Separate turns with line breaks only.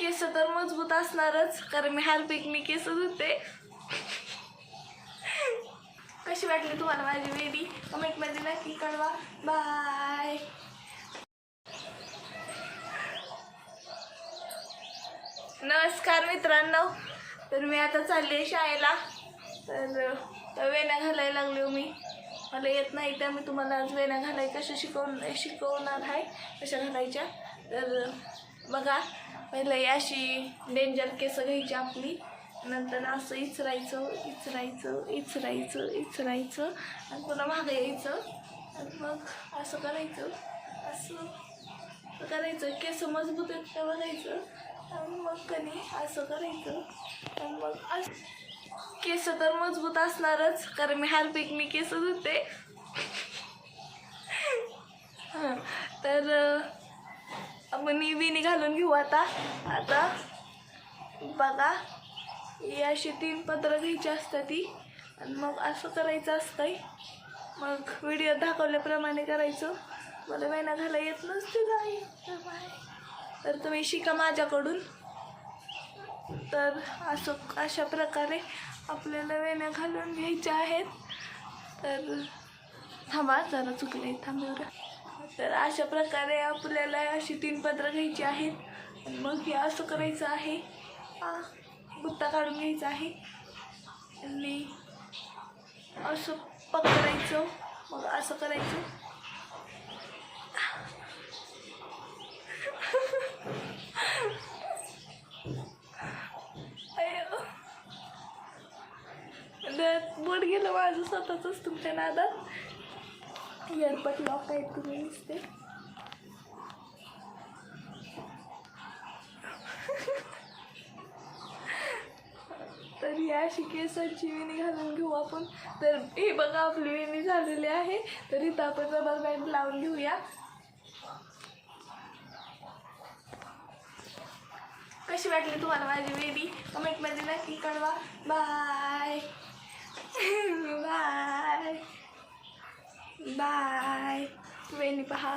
केस तर मजबूत असणारच कारण मी हार्पिकनी केस धुते. कशी वाटली तुम्हाला माझी वेडी कमेंटमध्ये नक्की कळवा. बाय नमस्कार मित्रांनो. तर मी आता चालली आहे शाळेला. तर वेण्या घालायला लागले हो मी. मला येत नाही त्या मी तुम्हाला आज वेण्या घालाय कशा शिकवून शिकवणार आहे कशा घालायच्या. तर बघा. पहिले अशी डेंजर केस घ्यायची आपली. नंतर असं इचरायचं इचरायचं इचरायचं इचरायचं. आणि पुन्हा मागं यायचं. आणि मग असं करायचं. असं करायचं. केस मजबूत आहेत का बघायचं. आणि मग कधी असं करायचं. आणि मग असं केस तर मजबूत असणारच कारण मी हार्पिकनी केस धुते हां तर मी आपण विणी घालून घेऊ आता. आता बघा ही अशी तीन पत्र घ्यायची असतात ती. आणि मग असं करायचं असतंय. मग व्हिडिओ दाखवल्याप्रमाणे करायचं. मला वेणा घाला येत नसते काय तर तुम्ही शिका माझ्याकडून. तर असं अशा प्रकारे आपल्याला वेण्या घालून घ्यायच्या आहेत. तर थांबा जरा चुकले थांबेवर तर अशा प्रकारे आपल्याला अशी तीन पत्र घ्यायची आहेत. मग हे असं करायचं आहे. आ, बुत्ता काढून घ्यायचा आहे. आणि असं पकडायचं. मग असं करायचं. बोट गेलं माझं स्वतःच तुमच्या नादात. इयरबड लॉक आहेत तुम्ही नुसते तर या अशी केसांची वेणी घालून घेऊ आपण. तर हे बघा आपली वेणी झालेली आहे. तर इथं आपण रबर बँड लावून घेऊया. कशी वाटली तुम्हाला माझी वेणी कमेंटमध्ये नक्की कळवा. बाय बाय बाय वेणी पहा